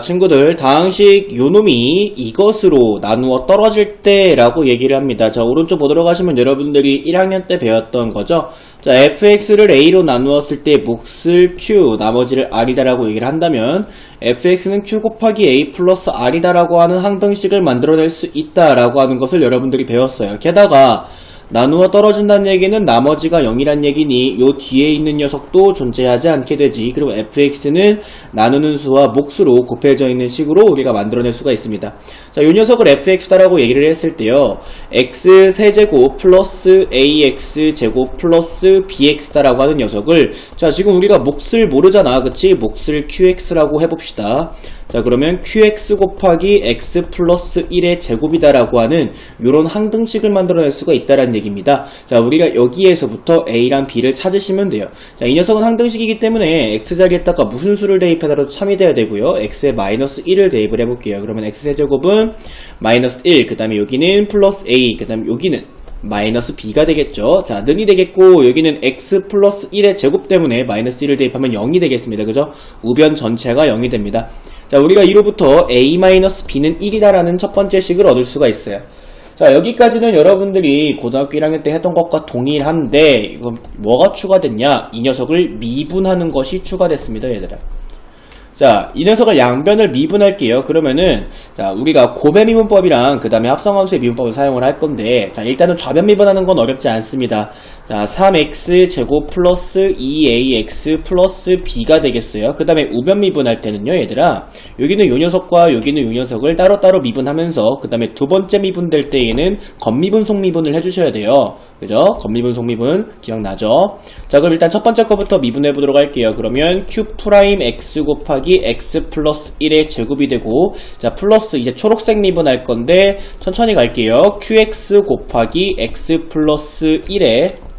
친구들 다항식 요놈이 이것으로 나누어 떨어질 때 라고 얘기를 합니다. 자 오른쪽 보도록 하시면 여러분들이 1학년 때 배웠던 거죠. 자 fx를 a로 나누었을 때 몫을 q 나머지를 r이다 라고 얘기를 한다면 fx는 q 곱하기 a 플러스 r이다 라고 하는 항등식을 만들어낼 수 있다 라고 하는 것을 여러분들이 배웠어요. 게다가 나누어 떨어진다는 얘기는 나머지가 0이란 얘기니 요 뒤에 있는 녀석도 존재하지 않게 되지. 그리고 fx는 나누는 수와 몫으로 곱해져 있는 식으로 우리가 만들어낼 수가 있습니다. 자, 요 녀석을 fx다라고 얘기를 했을 때요. x 세제곱 플러스 ax 제곱 플러스 bx다라고 하는 녀석을 자, 지금 우리가 몫을 모르잖아. 그치? 몫을 qx라고 해봅시다. 자 그러면 qx 곱하기 x 플러스 1의 제곱이다라고 하는 이런 항등식을 만들어낼 수가 있다라는 얘기 입니다. 자 우리가 여기에서부터 a랑 b를 찾으시면 돼요. 자 이 녀석은 항등식이기 때문에 x 자리에다가 무슨 수를 대입하더라도 참이 돼야 되고요. x에 마이너스 1을 대입을 해볼게요. 그러면 x 세제곱은 마이너스 1, 그 다음에 여기는 플러스 a, 그 다음에 여기는 마이너스 b가 되겠죠. 자, 는이 되겠고 여기는 x 플러스 1의 제곱 때문에 마이너스 1을 대입하면 0이 되겠습니다. 그죠? 우변 전체가 0이 됩니다. 자, 우리가 이로부터 a 마이너스 b는 1이다라는 첫 번째 식을 얻을 수가 있어요. 자, 여기까지는 여러분들이 고등학교 1학년 때 했던 것과 동일한데 이건 뭐가 추가됐냐? 이 녀석을 미분하는 것이 추가됐습니다, 얘들아. 자, 이 녀석을 양변을 미분할게요. 그러면은, 자, 우리가 고배 미분법이랑 그 다음에 합성함수의 미분법을 사용을 할 건데, 자, 일단은 좌변 미분하는 건 어렵지 않습니다. 자, 3x 제곱 플러스 2ax 플러스 b가 되겠어요. 그 다음에 우변 미분할 때는요, 얘들아. 여기는 요 녀석과 여기는 요 녀석을 따로따로 미분하면서, 그 다음에 두 번째 미분될 때에는 겉미분, 속미분을 해주셔야 돼요. 그죠? 겉미분, 속미분 기억나죠? 자, 그럼 일단 첫 번째 거부터 미분해 보도록 할게요. 그러면 q 프라임 x 곱하기 x 플러스 1의 제곱이 되고, 자, 플러스 이제 초록색 미분할 건데, 천천히 갈게요. qx 곱하기 x 플러스 1의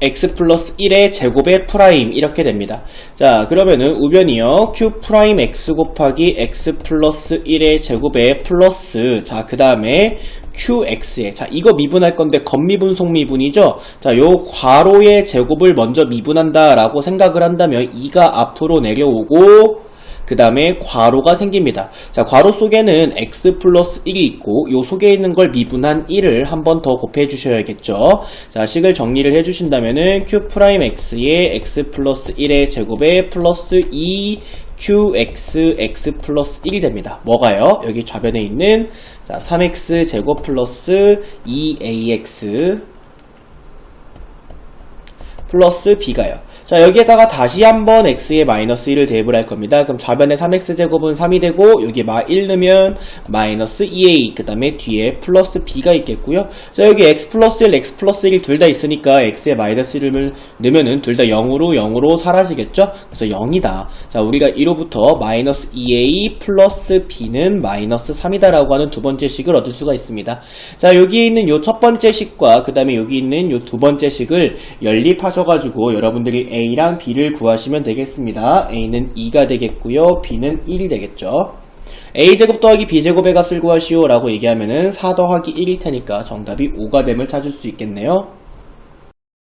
x 플러스 1의 제곱의 프라임 이렇게 됩니다. 자 그러면은 우변이요 q 프라임 x 곱하기 x 플러스 1의 제곱의 플러스 자 그 다음에 qx에 자 이거 미분할 건데 겉미분 속미분이죠. 자 요 괄호의 제곱을 먼저 미분한다 라고 생각을 한다면 2가 앞으로 내려오고 그 다음에 괄호가 생깁니다. 자, 괄호 속에는 x 플러스 1이 있고 요 속에 있는 걸 미분한 1을 한 번 더 곱해 주셔야겠죠. 자, 식을 정리를 해 주신다면은 q 프라임 x의 x 플러스 1의 제곱에 플러스 2 qx x 플러스 1이 됩니다. 뭐가요? 여기 좌변에 있는 자, 3x 제곱 플러스 2ax 플러스 b가요. 자 여기에다가 다시 한번 x에 마이너스 1을 대입을 할 겁니다. 그럼 좌변에 3x제곱은 3이 되고 여기 마1 넣으면 마이너스 2a 그 다음에 뒤에 플러스 b가 있겠고요. 자 여기 x 플러스 1, x 플러스 1둘다 있으니까 x에 마이너스 1을 넣으면은 둘 다 0으로 0으로 사라지겠죠? 그래서 0이다. 자 우리가 1호부터 마이너스 2a 플러스 b는 마이너스 3이다 라고 하는 두 번째 식을 얻을 수가 있습니다. 자 여기에 있는 요 첫 번째 식과 그 다음에 여기 있는 요 두 번째 식을 연립하셔가지고 여러분들이 A랑 B를 구하시면 되겠습니다. A는 2가 되겠고요. B는 1이 되겠죠. A제곱 더하기 B제곱의 값을 구하시오 라고 얘기하면은 4 더하기 1일 테니까 정답이 5가 됨을 찾을 수 있겠네요.